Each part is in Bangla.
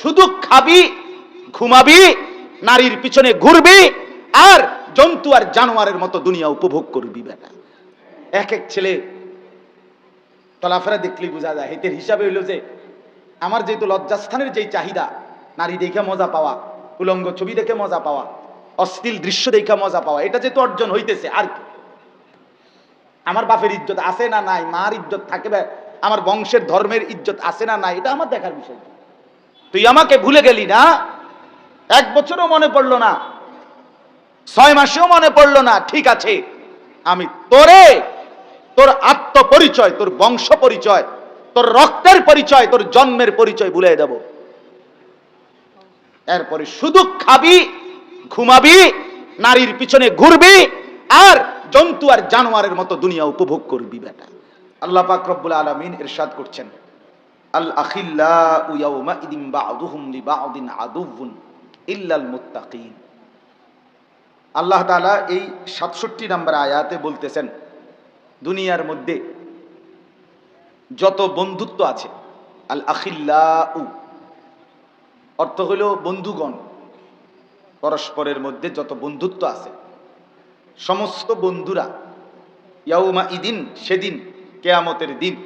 শুধু খাবি, ঘুমাবি, নারীর পিছনে ঘুরবি, আর জন্তু আর জানোয়ারের মতো দুনিয়া উপভোগ করবি বেটা এক এক ছেলে চলাফেরা দেখলেই বোঝা যায়, হেতের হিসাবে হইল যে আমার যেহেতু লজ্জাস্থানের যেই চাহিদা, নারী দেখে মজা পাওয়া, উলঙ্গ ছবি দেখে মজা পাওয়া, অশ্লীল দৃশ্য দেখে মজা পাওয়া, এটা যেহেতু অর্জন হইতেছে, আর কি আমার বাপের ইজ্জত আছে না নাই, মার ইজ্জত থাকবে, আমার বংশের ধর্মের ইজ্জত আছে না নাই, এটা আমার দেখার বিষয়। তুই আমাকে ভুলে গেলি না? এক বছরও মনে পড়ল না। ছয় মাসেও মনে পড়ল না। ঠিক আছে, আমি তোরে, তোর আত্মপরিচয়, তোর বংশ পরিচয়, তোর রক্তের পরিচয়, তোর জন্মের পরিচয় ভুলে দেব। এরপরে শুধু খাবি, ঘুমাবি, নারীর পিছনে ঘুরবি, আর জন্তু আর জানোয়ারের মতো দুনিয়া উপভোগ করবি, বেটা। আল্লাহ পাক আলামিন ইরশাদ করছেন। মুত্তাকিন। আল্লাহ তাআলা এই 67 নম্বর আয়াতে বলতেছেন, দুনিয়ার মধ্যে যত বন্ধুত্ব আছে আল আখিল্লাউ অর্থ হলো বন্ধুগণ, পরস্পরের মধ্যে যত বন্ধুত্ব আছে, সমস্ত বন্ধুরা ইয়াউমা ইদিন সেদিন, কেয়ামতের দিন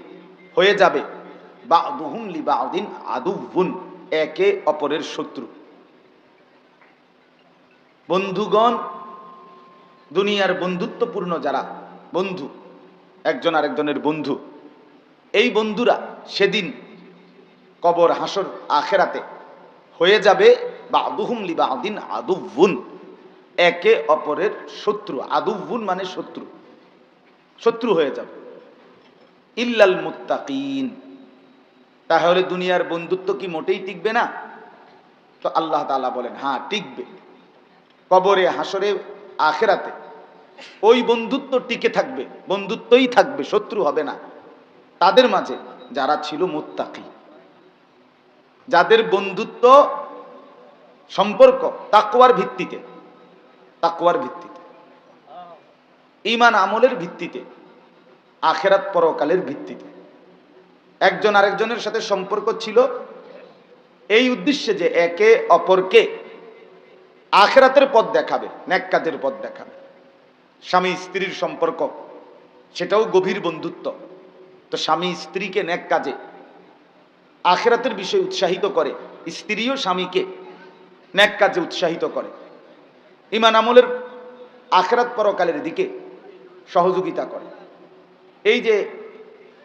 হয়ে যাবে। বাদুহুম লি বাদিন আদুবুন একে অপরের শত্রু। বন্ধুগণ, দুনিয়ার বন্ধুত্বপূর্ণ যারা, বন্ধু, একজন আরেকজনের বন্ধু, এই বন্ধুরা সেদিন কবর, হাসর, আখেরাতে হয়ে যাবে বাদুহুম লি বাদিন আদুবুন একে অপরের শত্রু। আদুবুন মানে শত্রু। শত্রু হয়ে যাবে। ইল্লাল মুত্তাকিন। তাহলে দুনিয়ার বন্ধুত্ব কি মোটেই টিকবে না? তো আল্লাহ তাআলা বলেন হ্যাঁ টিকবে। কবরে হাসরে আখেরাতে ওই বন্ধুত্ব টিকে থাকবে, বন্ধুত্বই থাকবে, শত্রু হবে না। তাদের মাঝে যারা ছিল মুত্তাকি, যাদের বন্ধুত্ব সম্পর্ক তাকওয়ার ভিত্তিতে তাকওয়ার ভিত্তিতে ইমান আমলের ভিত্তিতে, আখেরাত পরকালের ভিত্তিতে একজন আরেকজনের সাথে সম্পর্ক ছিল এই উদ্দেশ্যে যে একে অপরকে আখেরাতের পথ দেখাবে, ন্যাক কাজের পথ দেখাবে। স্বামী স্ত্রীর সম্পর্ক, সেটাও গভীর বন্ধুত্ব। তো স্বামী স্ত্রীকে ন্যাক কাজে আখেরাতের বিষয়ে উৎসাহিত করে, স্ত্রীও স্বামীকে ন্যাক কাজে উৎসাহিত করে। ইমান আমলের আখেরাত পরকালের দিকে সহযোগিতা করে। এই যে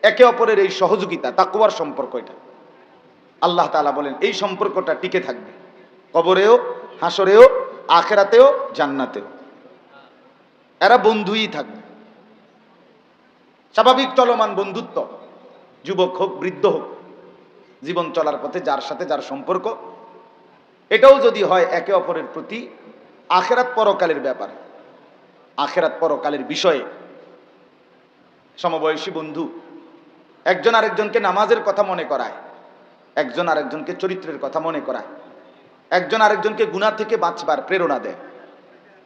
একে অপরের এই সহযোগিতা তাকুয়ার সম্পর্ক এটা। আল্লাহ তাআলা বলেন, এই সম্পর্কটা টিকে থাকবে। কবরেও, হাসরেও, আখেরাতেও, জান্নাতেও। এরা বন্ধুই থাকবে। স্বাভাবিক চলমান বন্ধুত্ব, যুবক হোক, বৃদ্ধ হোক, জীবন চলার পথে যার সাথে যার সম্পর্ক, এটাও যদি হয় একে অপরের প্রতি, আখেরাত পরকালের ব্যাপার। আখেরাত পরকালের বিষয়ে সমবয়সী বন্ধু একজন আরেকজনকে নামাজের কথা মনে করায়। একজন আরেকজনকে চরিত্রের কথা মনে করায়। একজন আরেকজনকে গুণা থেকে বাঁচবার প্রেরণা দেয়।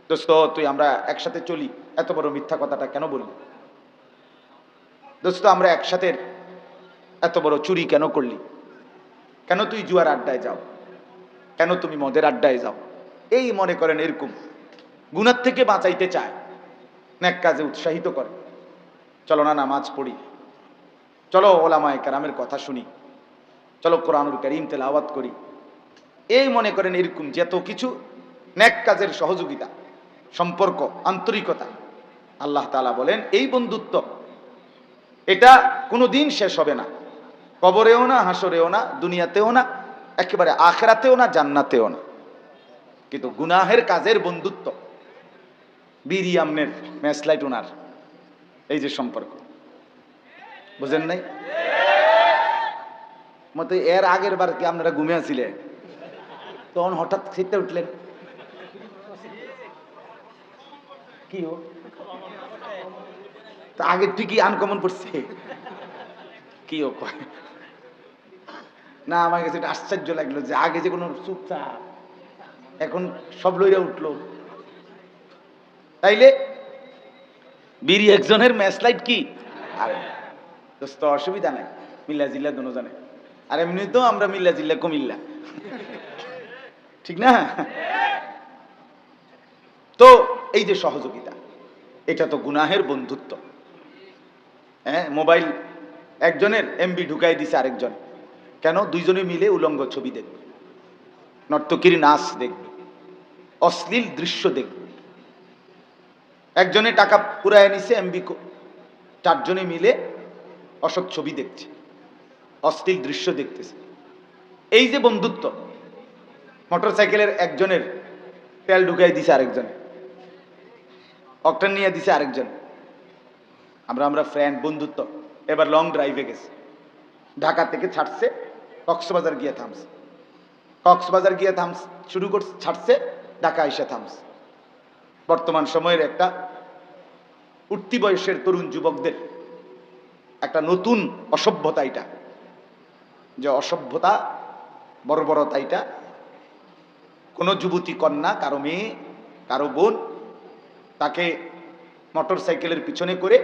দোস্ত, তুই আমরা একসাথে চলি, এত বড় মিথ্যা কথাটা কেন বললি দোস্ত, আমরা একসাথে এত বড় চুরি কেন করলি? কেন তুই জুয়ার আড্ডায় যাও? কেন তুমি মদের আড্ডায় যাও? এই মনে করেন এরকম। গুণার থেকে বাঁচাইতে চায়। ন্যাক কাজে উৎসাহিত করে। চলো না নামাজ পড়ি। চলো ওলামায় কারামের কথা শুনি। চলো কোরআনুল করিম তেলাওয়াত করি। এই মনে করেন এরকম যত কিছু ন্যাক কাজের সহযোগিতা, সম্পর্ক, আন্তরিকতা, আল্লাহ তাআলা বলেন, এই বন্ধুত্ব, এটা কোনো দিন শেষ হবে না। কবরেও না, হাসরেও না, দুনিয়াতেও না, একেবারে আখেরাতেও না, জান্নাতেও না। কিন্তু গুনাহের কাজের বন্ধুত্ব বিরিয়ামনের ম্যাসলাইট ওনার, এই যে সম্পর্ক। বুঝেন নাই? মতে এর আগের বার কি আপনারা ঘুমিয়ে আছিলেন? তখন হঠাৎ খেতে উঠলেন। কি ও? তা আগের ঠিকই আনকমন পড়ছে। কি ও কয়? না, আমার কাছে এটা আশ্চর্য লাগল যে আগে যে কোনো চুপচাপ এখন সব লইরা উঠল। তাইলে বিড়ি একজনের ম্যাচ লাইট কি? আরে দোস্ত অসুবিধা নাই। মিল্লা জিল্লা দোনো জানে। আর এমনি তো আমরা মিল্লা জিল্লা কুমিল্লা। ঠিক না? তো এই যে সহযোগিতা, এটা তো গুনাহের বন্ধুত্ব। হ্যাঁ মোবাইল একজনের এমবি ঢুকাই দিছে আরেকজন। কেন? দুইজনে মিলে উলঙ্গ ছবি দেখবে। নর্তকীর নাচ দেখবে। অশ্লীল দৃশ্য দেখবে। একজনে টাকা পুরায় নিছে, এমবি চারজনে মিলে অসৎ ছবি দেখছে অশ্লীল দৃশ্য দেখতেছে। এই যে বন্ধুত্ব, মোটরসাইকেলের একজনের তেল ঢুকাই দিছে আরেকজন, অকটান নিয়ে দিছে আরেকজন। আমরা আমরা ফ্রেন্ড বন্ধুত্ব, এবার লং ড্রাইভে গেছে। ঢাকা থেকে ছাড়ছে, কক্সবাজার গিয়ে থামছে। কক্সবাজার গিয়ে থামস শুরু করছে, ছাড়ছে, ঢাকা এসে থামছে। বর্তমান সময়ের একটা উঠতি বয়সের তরুণ যুবকদের একটা নতুন অসভ্যতা এটা। যে অসভ্যতা, বর্বরতা এটা। কোনো যুবতী কন্যা, কারও মেয়ে, কারও বোন, তাকে মোটর সাইকেলের পিছনে করে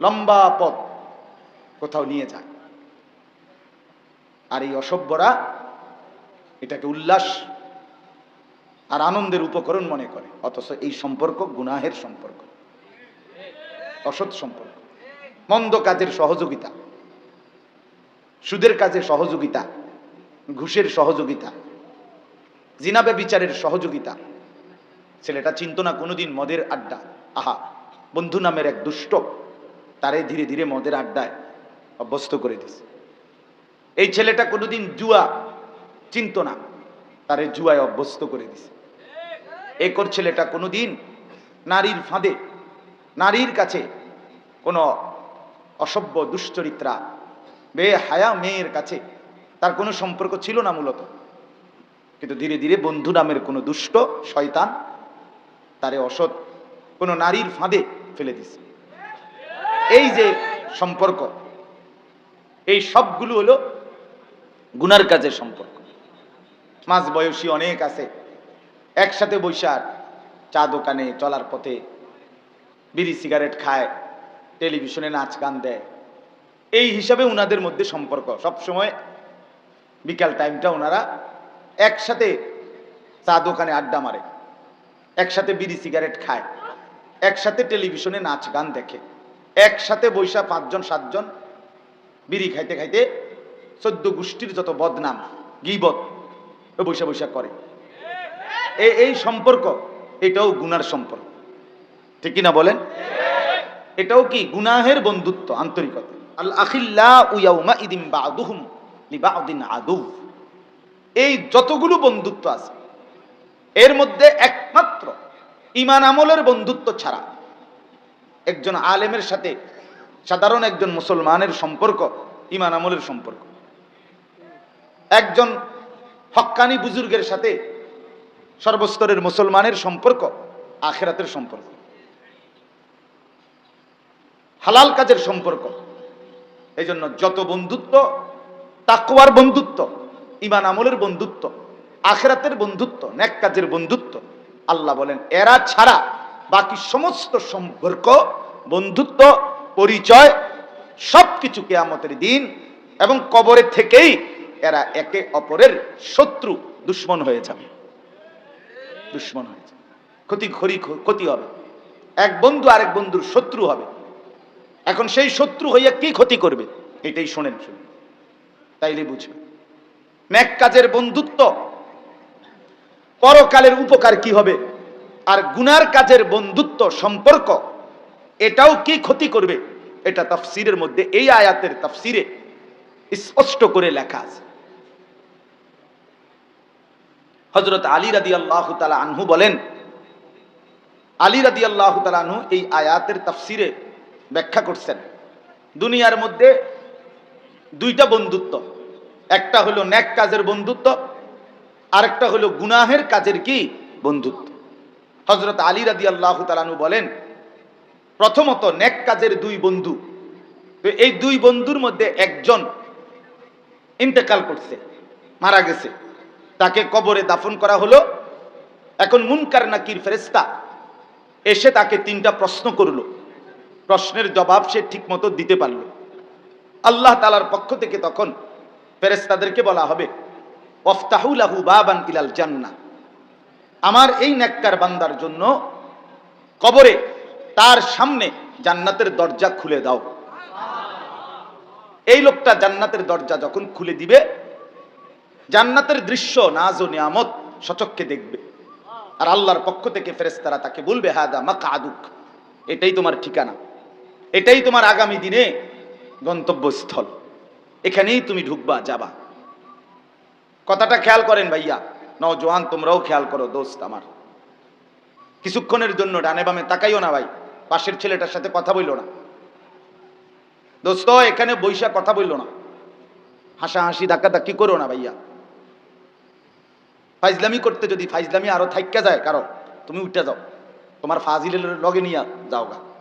লম্বা পথ কোথাও নিয়ে যায়। আর এই অসভ্যরা এটাকে উল্লাস আর আনন্দের উপকরণ মনে করে, অথচ এই সম্পর্ক গুনাহের সম্পর্ক, অসৎ সম্পর্ক। মন্দ কাজের সহযোগিতা, সুদের কাজে সহযোগিতা, ঘুষের সহযোগিতা জিনাবে বিচারের সহযোগিতা। ছেলেটা চিন্ত না কোনোদিন মদের আড্ডা। আহা, বন্ধু নামের এক দুষ্ট তারে ধীরে ধীরে মদের আড্ডায় অভ্যস্ত করে দিছে এই ছেলেটা কোনোদিন জুয়া চিন্ত না, তারে জুয়ায় অভ্যস্ত করে দিছে একর ছেলেটা কোনোদিন নারীর ফাঁদে, নারীর কাছে কোনো অসভ্য, দুশ্চরিত্রা বে হায়া মেয়ের কাছে তার কোনো সম্পর্ক ছিল না মূলত। কিন্তু ধীরে ধীরে বন্ধু নামের কোনো দুষ্ট শয়তান তারে অসৎ কোনো নারীর ফাঁদে ফেলে দিছে এই যে সম্পর্ক, এই সবগুলো হলো গুনার কাজের সম্পর্ক। মাঝ বয়সী অনেক আছে, একসাথে বৈশাখ, চা দোকানে, চলার পথে, বিড়ি সিগারেট খায় টেলিভিশনে নাচ গান দেয়। এই হিসাবে উনাদের মধ্যে সম্পর্ক। সব সময় বিকাল টাইমটা ওনারা একসাথে চা দোকানে আড্ডা মারে, একসাথে বিড়ি সিগারেট খায়, একসাথে টেলিভিশনে নাচ গান দেখে, একসাথে বৈশা পাঁচজন, সাতজন বিড়ি খাইতে খাইতে চোদ্দ গোষ্ঠীর যত বদনাম, গিবত বৈশা বৈশা করে। এই সম্পর্ক, এটাও গুনার সম্পর্ক। ঠিক কিনা বলেন? এটাও কি গুনাহের বন্ধুত্ব, আন্তরিকতা? আখিল্লা উয়াউমা এই যতগুলো বন্ধুত্ব আছে, এর মধ্যে একমাত্র ইমান আমলের বন্ধুত্ব ছাড়া একজন আলেমের সাথে সাধারণ একজন মুসলমানের সম্পর্ক ইমান আমলের সম্পর্ক। একজন হক্কানি বুজুর্গের সাথে সর্বস্তরের মুসলমানের সম্পর্ক, আখেরাতের সম্পর্ক। হালাল কাজের সম্পর্ক। এই জন্য যত বন্ধুত্ব তাকুয়ার বন্ধুত্ব ইমান আমলের বন্ধুত্ব, আখেরাতের বন্ধুত্ব, ন্যাক কাজের বন্ধুত্ব, আল্লাহ বলেন, এরা ছাড়া বাকি সমস্ত সম্পর্ক, বন্ধুত্ব, পরিচয় সব কিছু কেয়ামতের দিন এবং কবরের থেকেই এরা একে অপরের শত্রু, দুশ্মন হয়ে যাবে। দুশ্মন হয়ে যাবে। ক্ষতি খরি ক্ষতি হবে। এক বন্ধু আরেক বন্ধুর শত্রু হবে। এখন সেই শত্রু হইয়া কি ক্ষতি করবে? এটাই শোনেন শুনুন। তাইলে বুঝবে ন্যাক কাজের বন্ধুত্ব, পরকালের উপকার কি হবে? আর গুনার কাজের বন্ধুত্ব সম্পর্ক, এটাও কি ক্ষতি করবে? এটা তাফসিরের মধ্যে, এই আয়াতের তাফসিরে স্পষ্ট করে লেখা আছে। হজরত আলী রাদি আল্লাহ তালা আনহু বলেন, আলী রাদি আল্লাহ তালা আনহু এই আয়াতের তাফসিরে ব্যাখ্যা করছেন। দুনিয়ার মধ্যে দুইটা বন্ধুত্ব। একটা হলো ন্যাক কাজের বন্ধুত্ব, আরেকটা হলো গুনাহের কাজের কি? বন্ধুত্ব। হজরত আলী রাদি আল্লাহ তালানু বলেন, প্রথমত ন্যাক কাজের দুই বন্ধু। এই দুই বন্ধুর মধ্যে একজন ইন্তেকাল করছে, মারা গেছে। তাকে কবরে দাফন করা হলো। এখন মুনকার নাকির ফেরেস্তা এসে তাকে তিনটা প্রশ্ন করল। প্রশ্নের জবাব সে ঠিকমতো দিতে পারল। আল্লাহ তালার পক্ষ থেকে তখন ফেরেস্তাদেরকে বলা হবে অফতাহুলাহু বাবান ইলাল জান্নাহ। আমার এই নেককার বান্দার জন্য কবরে তার সামনে জান্নাতের দরজা খুলে দাও। এই লোকটা জান্নাতের দরজা যখন খুলে দিবে, জান্নাতের দৃশ্য, নাজ ও নিয়ামত সচক্ষে দেখবে। আর আল্লাহর পক্ষ থেকে ফেরেস্তারা তাকে বলবে, হাদা মাকা আদুক এটাই তোমার ঠিকানা। এটাই তোমার আগামী দিনে গন্তব্যস্থল। এখানেই তুমি ঢুকবা, যাবা। কথাটা খেয়াল করেন ভাইয়া। নজওয়ান তোমরাও খেয়াল করো, দোস্ত আমার। কিছুক্ষণের জন্য ডানে বামে তাকাইও না ভাই। পাশের ছেলেটার সাথে কথা বইল না। দোস্ত, এখানে বৈশা কথা বইল না। হাসাহাসি ধাক্কা ধাক্কি করো না ভাইয়া। ফাইজলামি করতে যদি ফাইজলামি আরও থাইকা যায় কারও, তুমি উঠে যাও। তোমার ফাজিলের লগে নিয়ে যাও গা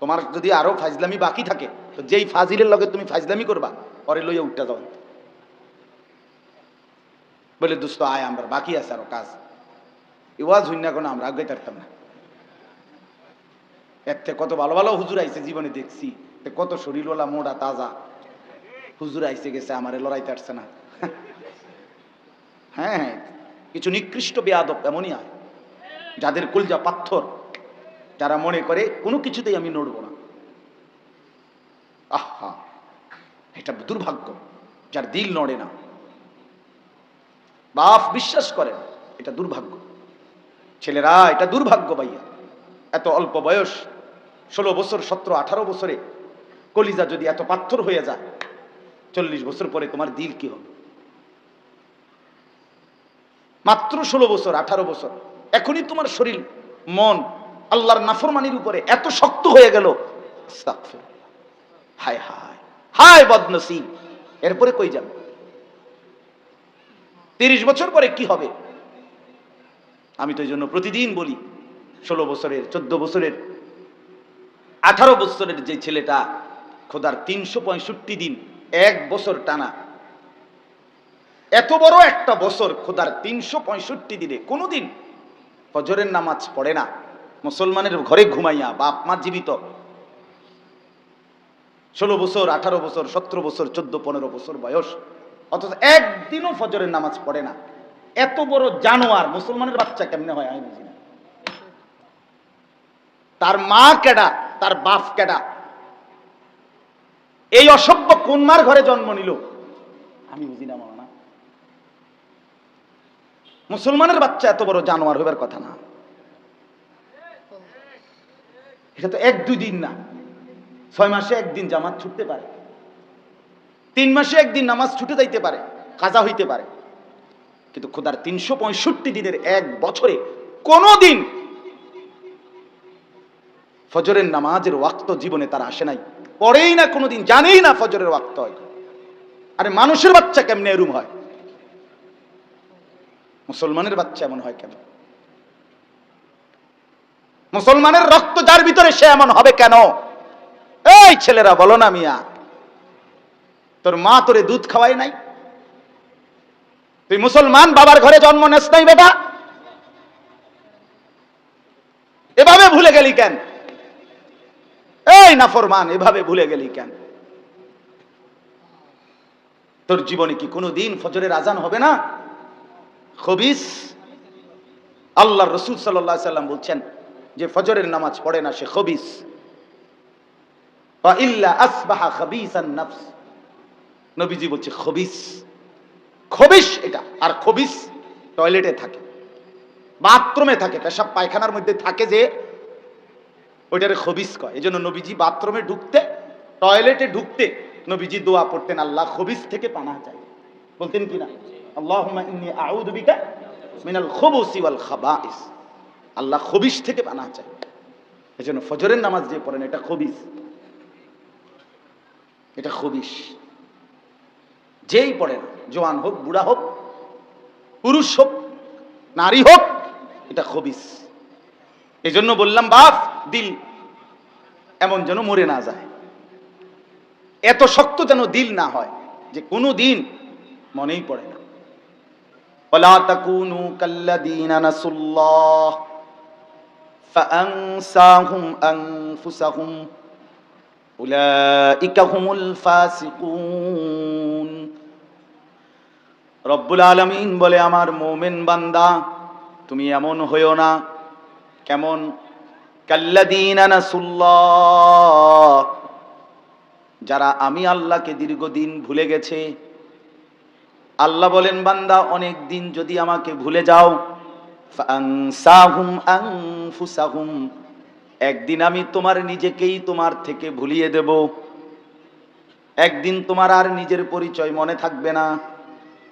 তোমার যদি আরও ফাইজলামি বাকি থাকে, তো যেই ফাজিলের লগে তুমি ফাইজলামি করবা, পরে লইয়া উঠতে যাও। বলে, দোস্ত, আয়, আমরা বাকি আছে আরও কাজ। ইওয়াজ হইন না কোনো, আমরা আগে থাকতাম না। এর থেকে কত ভালো ভালো হুজুর আইছে জীবনে দেখছি কত শরীরওয়ালা মোটা, তাজা। হুজুর আইসে গেছে, আমারে লড়াইতে আসছে না। হ্যাঁ হ্যাঁ কিছু নিকৃষ্ট বেয়াদব এমনই হয় যাদের কুলজা পাথর। যারা মনে করে, কোনো কিছুতেই আমি নড়ব না। আহা! এটা দুর্ভাগ্য, যার দিল নড়ে না। বাপ বিশ্বাস করেন, এটা দুর্ভাগ্য। ছেলেরা, এটা দুর্ভাগ্য ভাইয়া। এত অল্প বয়স, ষোলো বছর, সতেরো, আঠারো বছরে কলিজা যদি এত পাথর হয়ে যায়, চল্লিশ বছর পরে তোমার দিল কি হবে? মাত্র ষোলো বছর, আঠারো বছর, এখনই তোমার শরীর, মন আল্লাহর নাফরমানির উপরে এত শক্ত হয়ে গেল। হায় হায়। হায় বদনসিব। এরপরে কই যাবে? তিরিশ বছর পরে কি হবে? আমি তো এই জন্য প্রতিদিন বলি, ষোলো বছরের, চোদ্দ বছরের, আঠারো বছরের যে ছেলেটা, খোদার তিনশো পঁয়ষট্টি দিন, এক বছর টানা। এত বড় একটা বছর খোদার তিনশো পঁয়ষট্টি দিনে। কোনোদিন ফজরের নামাজ পড়ে না। মুসলমানের ঘরে ঘুমাইয়া বাপ মা জীবিত। ষোলো বছর, আঠারো বছর, সতেরো বছর, চোদ্দ, পনেরো বছর বয়স। অথচ একদিনও ফজরের নামাজ পড়ে না। এত বড় জানোয়ার, মুসলমানের বাচ্চা কেমনে হয় আমি বুঝি না। তার মা কেডা, তার বাপ কেডা? এই অসভ্য কোন মার ঘরে জন্ম নিল? আমি বুঝি না মানা মুসলমানের বাচ্চা এত বড় জানোয়ার হইবার কথা না। এটা তো এক দুই দিন না। ছয় মাসে একদিন জামাত ছুটতে পারে। তিন মাসে একদিন নামাজ ছুটে যাইতে পারে, কাজা হইতে পারে। কিন্তু খোদার তিনশো পঁয়ষট্টি দিনের এক বছরে কোনো দিন ফজরের নামাজের ওয়াক্ত জীবনে তারা আসে নাই। পড়েই না কোনোদিন, জানেই না ফজরের ওয়াক্ত হয়। আরে মানুষের বাচ্চা কেমনে এরুম হয়? মুসলমানের বাচ্চা এমন হয় কেন মুসলমানের রক্ত যার ভিতরে সে এমন হবে কেন? এই ছেলেরা, বলো না মিয়া। তোর মা তোরে দুধ খাওয়াই নাই? তুই মুসলমান, বাবার ঘরে জন্ম নেস নাই বেটা? এভাবে ভুলে গেলি কেন? এই নাফরমান, এভাবে ভুলে গেলি কেন? তোর জীবনে কি কোনো দিন ফজরের আজান হবে না? খবিস? আল্লাহ রসুল সাল্লাহ সাল্লাম বলছেন যে ফজরের নামাজ পড়ে না, সে খবিস। নবীজি বলছে, খবিস। খবিস এটা, আর খবিস টয়লেটে থাকে, বাথরুমে থাকে, পেশাব পায়খানার মধ্যে থাকে যে, ওইটারে খবিস কয়। এই জন্য নবীজি বাথরুমে ঢুকতে, টয়লেটে ঢুকতে নবীজি দোয়া পড়তেন, আল্লাহ খবিস থেকে পানা চাই। বলতেন কি না আল্লাহুম্মা ইন্নী আউযু বিকা মিনাল খুবুসি ওয়াল খাবাইস। আল্লাহ খবিস থেকে বানা চায় এই জন্য ফজরের নামাজ যে পড়েন, এটা খবিস এটা খবিস যেই পড়েন, জোয়ান হোক, বুড়া হোক, পুরুষ হোক, নারী হোক, এটা খবিস এজন্য বললাম, বাপ, দিল এমন যেন মরে না যায়। এত শক্ত যেন দিল না হয় যে কোনো দিন মনেই পড়ে না। ওলা তাকুনু কাল্লাদিনা নাসুল্লাহ। فأنساهم أنفسهم أولئك هم الفاسقون রব্বুল আলমিন বলে আমার মোমেন বান্দা তুমি এমন হইও না কেমন কাল্লাদিন যারা আমি আল্লাহকে দীর্ঘদিন ভুলে গেছে আল্লাহ বলেন বান্দা অনেক দিন যদি আমাকে ভুলে যাও ফাংসাহুম আনফুসাহুম একদিন আমি তোমার নিজেকেই তোমার থেকে ভুলিয়ে দেব। একদিন তোমার আর নিজের পরিচয় মনে থাকবে না।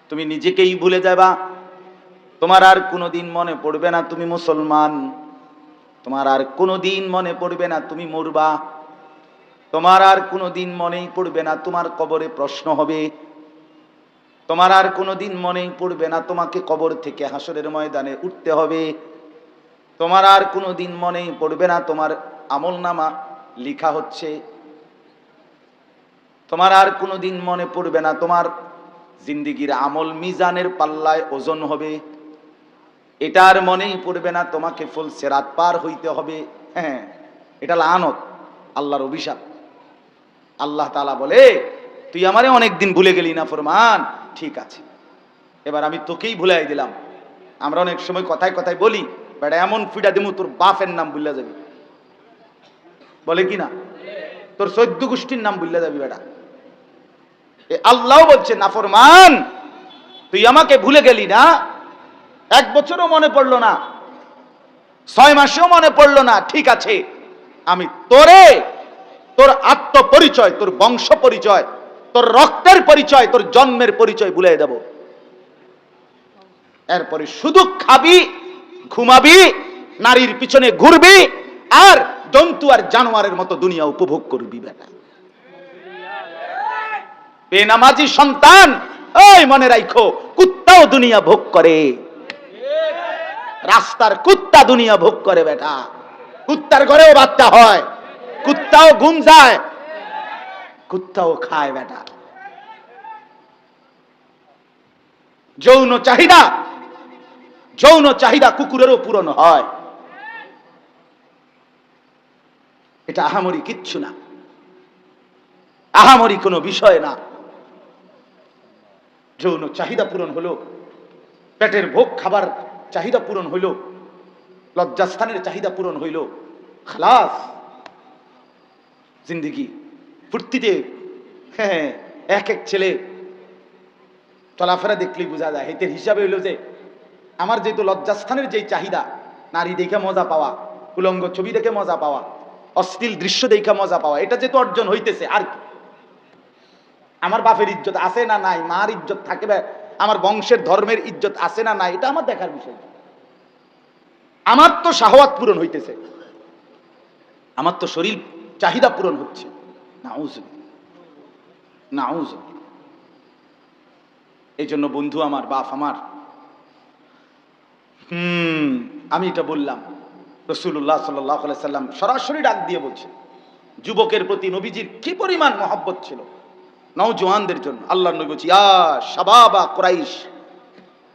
তুমি নিজেকেই ভুলে যাবা। তোমার আর কোনোদিন মনে পড়বে না তুমি মুসলমান। তোমার আর কোনোদিন মনে পড়বে না তুমি মরবা। তোমার আর কোনোদিন মনেই পড়বে না তোমার কবরে প্রশ্ন হবে। তোমার আর কোনোদিন মনেই পড়বে না তোমাকে কবর থেকে হাসরের ময়দানে উঠতে হবে। তোমার আর কোনোদিন মনেই পড়বে না তোমার আমল নামা লিখা হচ্ছে। তোমার আর কোনোদিন মনে পড়বে না তোমার জিন্দিগির আমল মিজানের পাল্লায় ওজন হবে। এটা আর মনেই পড়বে না তোমাকে ফুল সেরাত পার হইতে হবে। হ্যাঁ এটা লানত, আল্লাহর অভিশাপ। আল্লাহ তালা বলে তুই আমারে অনেকদিন ভুলে গেলি না ফরমান। ঠিক আছে। এবার আমি তোকেই ভুলাই দিলাম। আমরা অনেক সময় কথায় কথায় বলি, বেটা এমন ফিডা দিমু তোর বাপের নাম ভুলে যাবি। বলে কি না? তোর সৈদ্য গোষ্ঠীর নাম ভুলে যাবি বেটা। এ আল্লাহ বলছে, নাফরমান, তুই আমাকে ভুলে গেলি না। এক বছরও মনে পড়ল না। ছয় মাসেও মনে পড়ল না, ঠিক আছে। আমি তোরে, তোর আত্মপরিচয়, তোর বংশ পরিচয় তোর রক্তের পরিচয়, তোর জন্মের পরিচয় ভুলে দেব। এরপরে শুধু খাবি, ঘুমাবি, নারীর পিছনে ঘুরবি, আর জন্তু আর জানোয়ারের মতো দুনিয়া উপভোগ করবি বেটা। বেনামাজি সন্তান ওই মনে রাখো কুত্তাও দুনিয়া ভোগ করে। রাস্তার কুত্তা দুনিয়া ভোগ করে বেটা। কুত্তার ঘরেও বাচ্চা হয়, কুত্তাও ঘুম যায় কুত্তাও খায় বেটা। যৌন চাহিদা যৌন চাহিদা কুকুরেরও পূরণ হয়। এটা আহামরি কিচ্ছু না। আহামরি কোনো বিষয় না। যৌন চাহিদা পূরণ হলো, পেটের ভোগ খাবার চাহিদা পূরণ হইল লজ্জাস্থানের চাহিদা পূরণ হইল, খালাস, জিন্দিগি ফুর্তিতে হ্যাঁ এক এক ছেলে চলাফেরা দেখলেই বোঝা যায়। হেতের হিসাবে হইল যে, আমার যেহেতু লজ্জাস্থানের যেই চাহিদা, নারী দেখে মজা পাওয়া উলঙ্গ ছবি দেখে মজা পাওয়া, অশ্লীল দৃশ্য দেখে মজা পাওয়া, এটা যেহেতু অর্জন হইতেছে, আর কি? আমার বাপের ইজ্জত আছে না নাই? মার ইজ্জত থাকবে আমার বংশের ধর্মের ইজ্জত আছে না নাই? এটা আমার দেখার বিষয়। আমার তো শাহওয়াত পূরণ হইতেছে। আমার তো শরীর চাহিদা পূরণ হচ্ছে। এই জন্য বন্ধু আমার, বাপ আমার, হুম, আমি এটা বললাম। রসুল্লাহ সাল্লাহ সাল্লাম সরাসরি ডাক দিয়ে বলছে যুবকের প্রতি নবীজির কি পরিমাণ মহব্বত ছিল? নওজোয়ানদের জন্য আল্লাহ নবী বলছি, ইয়া শাবাবা কোরাইশ,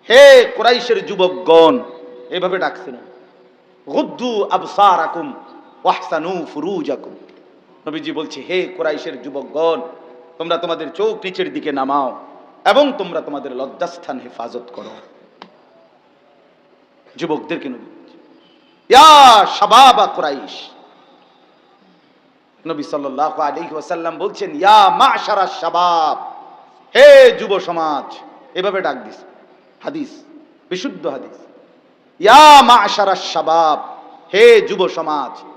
হে কোরাইশের যুবকগণ, এভাবে ডাকছেন। গুদ্দু আবসারাকুম, ওয়াহসানু ফুরুজাকুম। নবীজি বলছে, হে কোরাইশের যুবকগণ, তোমরা তোমাদের চোখ নিচের দিকে নামাও এবং তোমরা তোমাদের লজ্জাস্থান হেফাজত করো। যুবকদেরকে নবী যুব সমাজ, এভাবে ডাক দিস। হাদিস, বিশুদ্ধ হাদিস। ইয়া মাশারা শাবাব। হে যুব সমাজ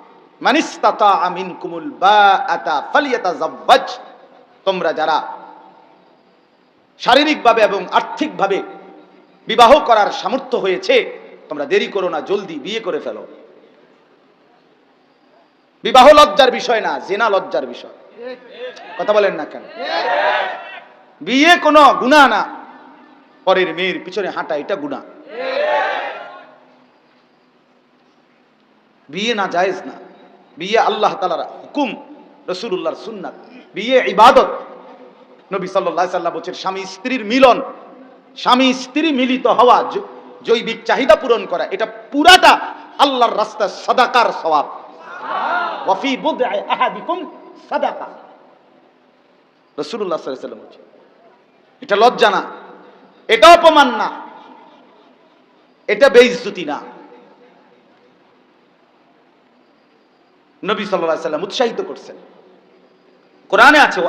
তোমরা যারা শারীরিকভাবে এবং আর্থিকভাবে বিবাহ করার সামর্থ্য হয়েছে, তোমরা দেরি করো না, জলদি বিয়ে করে ফেলো। বিবাহ লজ্জার বিষয় না, জেনা লজ্জার বিষয়। কথা বলেন না কেন? বিয়ে কোনো গুণা না, পরের মেয়ের পিছনে হাঁটা এটা গুণা। বিয়ে না, জায়েজ না। বিয়ে আল্লাহ তালার হুকুম রসুল্লাহর সুন্নাত। বিয়ে ইবাদত। নবী সাল্লাহ সাল্লাহ বলছেন স্বামী স্ত্রীর মিলন স্বামী স্ত্রী মিলিত হওয়া জৈবিক চাহিদা পূরণ করা এটা পুরাটা আল্লাহর রাস্তা সাদাকার সওয়াব ওয়াফি বুদআ আহাদিকুম সাদাকা। আলাইহি ওয়াসাল্লাম বলছেন এটা লজ্জা না এটা অপমান না এটা বেইজ্জতি না। নবী সাল্লাল্লাহু সাল্লাম উৎসাহিত করছেন। কোরআনে আছে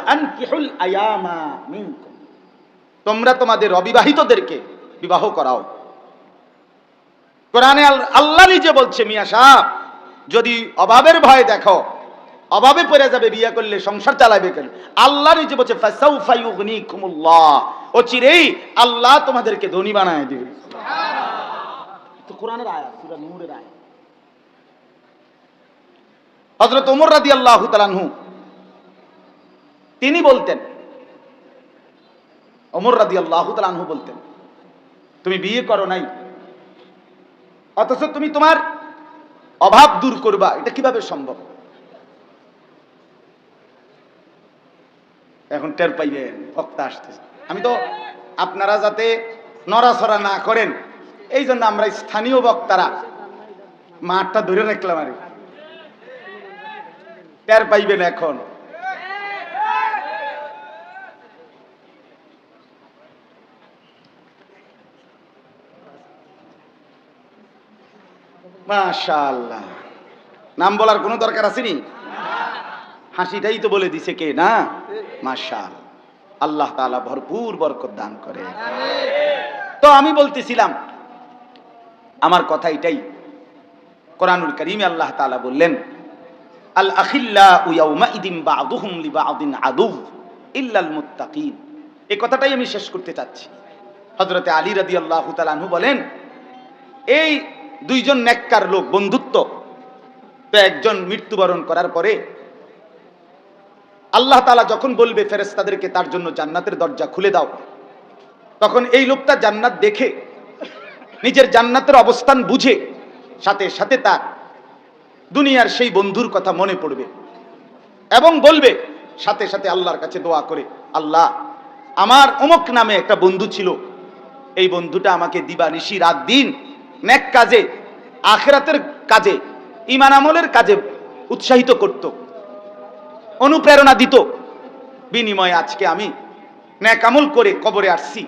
তোমরা তোমাদের অবিবাহিতদেরকে বিবাহ করাও। কোরআনে আল্লাহ নিজে বলছে, মিয়া সাহ, যদি অভাবের ভয় দেখো, অভাবে পড়ে যাবে, বিয়ে করলে সংসার চালাবে কেন? আল্লাহ নিজে বলছে ও চিরেই আল্লাহ তোমাদেরকে ধনী বানায় দিবে। কোরআনের আয়াত নূরের আয়াত। হযরত ওমর রাদিয়াল্লাহু তাআলাহু তিনি বলতেন, ওমর রাদিয়াল্লাহু তাআলাহু বলতেন, তুমি বিয়ে করো নাই, অথচ তুমি তোমার অভাব দূর করবা, এটা কীভাবে সম্ভব? এখন টের পাইবেন বক্তা আসতেছে। আমি তো আপনারা যাতে নড়াচড়া না করেন, এই জন্য আমরা স্থানীয় বক্তারা মাঠটা ধরে রাখলাম আর। টের পাইবেন এখন। মাশাআল্লাহ। নাম বলার কোনো দরকার আসেনি হাসিটাই তো বলে দিছে কে, না? মাশাল আল্লাহ তাআলা ভরপুর বরকত দান করে। তো আমি বলতেছিলাম, আমার কথা এটাই। কোরআনুল করিমে আল্লাহ তাআলা বললেন আল আখিল্লা ইয়াউমা ইদিন বাদুহুম লিবাদিন আদু ইল্লাল মুত্তাকিন। এই কথাটাই আমি শেষ করতে চাচ্ছি। হযরতে আলী রাদিয়াল্লাহু তাআলা আনহু বলেন, এই দুইজন নেককার লোক, বন্ধুত্ব, তো একজন মৃত্যুবরণ করার পরে আল্লাহ তালা যখন বলবে, ফেরেশতাদেরকে তার জন্য জান্নাতের দরজা খুলে দাও, তখন এই লোকটা জান্নাত দেখে, নিজের জান্নাতের অবস্থান বুঝে, সাথে সাথে তার দুনিয়ার সেই বন্ধুর কথা মনে পড়বে। এবং বলবে, সাথে সাথে আল্লাহর কাছে দোয়া করে, আল্লাহ, আমার অমুক নামে একটা বন্ধু ছিল। এই বন্ধুটা আমাকে দিবানিশি রাত দিন নেক কাজে, আখেরাতের কাজে ইমান আমলের কাজে উৎসাহিত করত। অনুপ্রেরণা দিত। বিনিময়ে আজকে আমি ন্যাক আমল করে কবরে আসছি।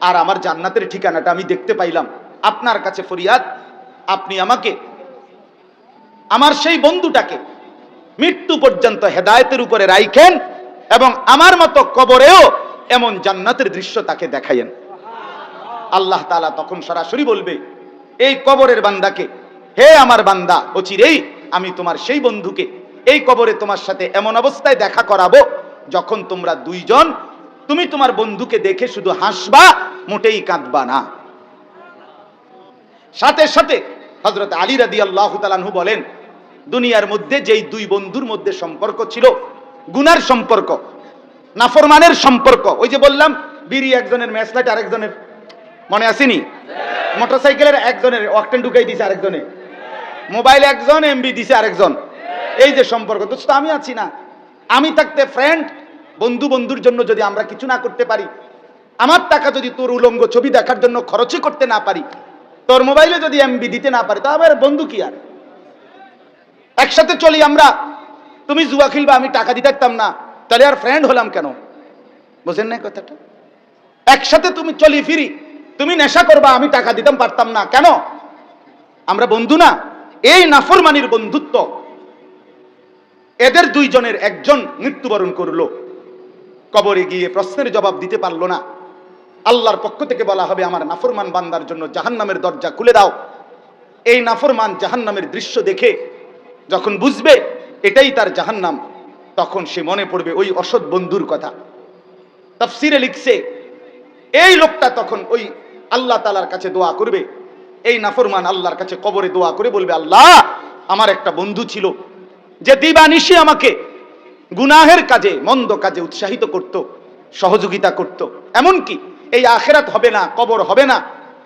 আর আমার জান্নাতের ঠিকানাটা আমি দেখতে পাইলাম। আপনার কাছে ফরিয়াদ, আপনি আমাকে আমার সেই বন্ধুটাকে মৃত্যু পর্যন্ত হেদায়তের উপরে রাইখেন এবং আমার মতো কবরেও এমন জান্নাতের দৃশ্য তাকে দেখাইয়েন। আল্লাহ তাআলা তখন সরাসরি বলবে, এই কবরের বান্দাকে, হে আমার বান্দা, অচিরেই আমি তোমার সেই বন্ধুকে এই কবরে তোমার সাথে এমন অবস্থায় দেখা করাবো যখন তোমরা দুইজন, তুমি তোমার বন্ধুকে দেখে শুধু হাসবা, মোটেই কাঁদবা না। সাথে সাথে হজরত আলী রাদি আল্লাহ বলেন দুনিয়ার মধ্যে যেই দুই বন্ধুর মধ্যে সম্পর্ক ছিল, গুনার সম্পর্ক, নাফরমানের সম্পর্ক, ওই যে বললাম, বিড়ি একজনের ম্যাচলাইট আরেকজনের, মনে আসেনি? মোটরসাইকেলের একজনের অকটেন ঢুকাই দিছে আরেকজনে, মোবাইল একজন এমবি দিছে আরেকজন, এই যে সম্পর্ক। তো আমি আছি না। আমি থাকতে ফ্রেন্ড বন্ধু বন্ধুর জন্য যদি আমরা কিছু না করতে পারি, আমার টাকা যদি তোর উলঙ্গ ছবি দেখার জন্য খরচই করতে না পারি, তোর মোবাইলে যদি এমবি দিতে না পারি, তা আমার বন্ধু কি আর? একসাথে চলি আমরা। তুমি জুয়া খেলবা, আমি টাকা দিতে পারতাম না। তাহলে আর ফ্রেন্ড হলাম কেন? বোঝেন না কথাটা? একসাথে তুমি চলি ফিরি। তুমি নেশা করবা, আমি টাকা দিতাম পারতাম না। কেন? আমরা বন্ধু না। এই নাফরমানির বন্ধুত্ব। এদের দুইজনের একজন মৃত্যুবরণ করল। কবরে গিয়ে প্রশ্নের জবাব দিতে পারল না। আল্লাহর পক্ষ থেকে বলা হবে, আমার নাফরমান বান্দার জন্য জাহান্নামের দরজা খুলে দাও। এই নাফরমান জাহান্নামের দৃশ্য দেখে যখন বুঝবে এটাই তার জাহান্নাম, তখন সে মনে পড়বে ওই অসৎ বন্ধুর কথা। তাফসিরে লিখছে, এই লোকটা তখন ওই আল্লাহ তালার কাছে দোয়া করবে, এই নাফরমান আল্লাহর কাছে কবরে দোয়া করে বলবে, আল্লাহ, আমার একটা বন্ধু ছিল, যে দিবানিশি আমাকে গুনাহের কাজে, মন্দ কাজে উৎসাহিত করত, সহযোগিতা করত। এমনকি এই আখেরাত হবে না, কবর হবে না,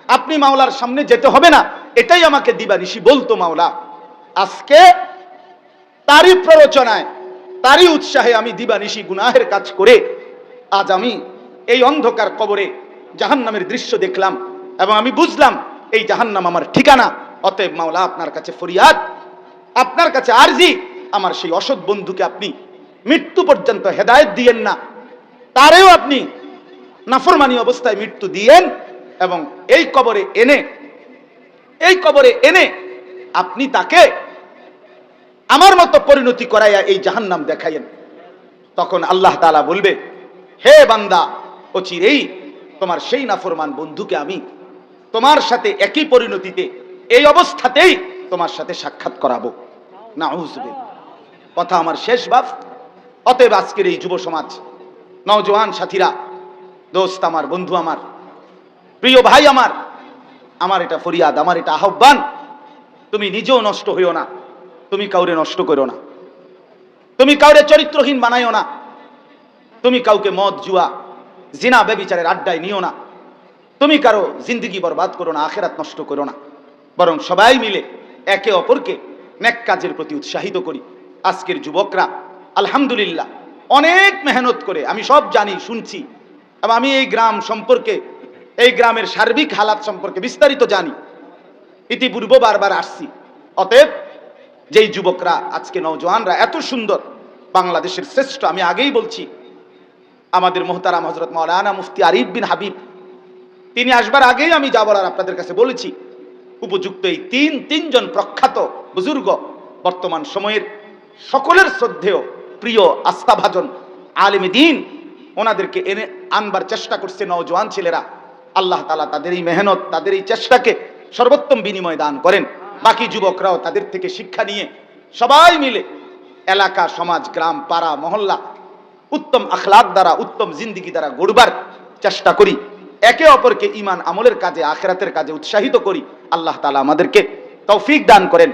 আপনি মাওলার সামনে যেতে হবে না, এটাই আমাকে দিবানিশি বলতো মাওলা। আজকে তারই প্ররোচনায়, তারই উৎসাহে আমি দিবানিশি গুনাহের কাজ করে আজ আমি এই অন্ধকার কবরে জাহান্নামের দৃশ্য দেখলাম এবং আমি বুঝলাম এই জাহান্নাম আমার ঠিকানা। অতএব মাওলা আপনার কাছে ফরিয়াদ, আপনার কাছে আরজি, আমার সেই অসৎ বন্ধুকে আপনি মৃত্যু পর্যন্ত হেদায়ত দিয়েন না। তারেও আপনি নাফরমানি অবস্থায় মৃত্যু দিয়েন এবং এই কবরে এনে, এই কবরে এনে আপনি তাকে আমার মতো পরিণতি করাইয়া এই জাহান্নাম দেখাইয়েন। তখন আল্লাহ তালা বলবে, হে বান্দা ও চিরেই তোমার সেই নাফরমান বন্ধুকে আমি তোমার সাথে একই পরিণতিতে, এই অবস্থাতেই তোমার সাথে সাক্ষাৎ করাবো। না কথা আমার শেষ বাপ অতএব আজকের এই যুব সমাজ, নওজোয়ান সাথীরা, দোস্ত আমার, বন্ধু আমার, প্রিয় ভাই আমার আমার এটা ফরিয়াদ, আমার এটা আহ্বান, তুমি নিজেও নষ্ট হইও না। তুমি কাউরে নষ্ট করো না। তুমি কাউরে চরিত্রহীন বানাইও না। তুমি কাউকে মদ, জুয়া, জিনা, বেবিচারের আড্ডায় নিও না। তুমি কারও জিন্দগি বরবাদ করো না, আখেরাত নষ্ট করো না। বরং সবাই মিলে একে অপরকে নেক কাজের প্রতি উৎসাহিত করি। আজকের যুবকরা, আলহামদুলিল্লাহ, অনেক মেহনত করে, আমি সব জানি, শুনছি। এবং আমি এই গ্রাম সম্পর্কে, এই গ্রামের সার্বিক হালাত সম্পর্কে বিস্তারিত জানি। ইতিপূর্ব বারবার আসছি। অতএব যেই যুবকরা আজকে নৌজওয়ানরা এত সুন্দর, বাংলাদেশের শ্রেষ্ঠ, আমি আগেই বলছি, আমাদের মোহতারাম হজরত মৌলানা মুফতি আরিফ বিন হাবিব, তিনি আসবার আগেই আমি যা বলার আপনাদের কাছে বলেছি, উপযুক্ত এই তিন, তিনজন প্রখ্যাত বুজুর্গ, বর্তমান সময়ের সকলের শ্রদ্ধেয়, প্রিয়, আস্থাভাজন, আলেমী দিন, ওনাদেরকে এনে আনবার চেষ্টা করছে নওজোয়ান ছেলেরা। আল্লাহ তালা তাদের এই মেহনত, তাদের এই চেষ্টাকে সর্বোত্তম বিনিময় দান করেন। বাকি যুবকরাও তাদের থেকে শিক্ষা নিয়ে সবাই মিলে এলাকা, সমাজ, গ্রাম, পাড়া, মহল্লা, উত্তম আখলাক দ্বারা, উত্তম জিন্দিগি দ্বারা গড়বার চেষ্টা করি। একে অপরকে ইমান আমলের কাজে, আখেরাতের কাজে উৎসাহিত করি। আল্লাহ তালা আমাদেরকে তৌফিক দান করেন।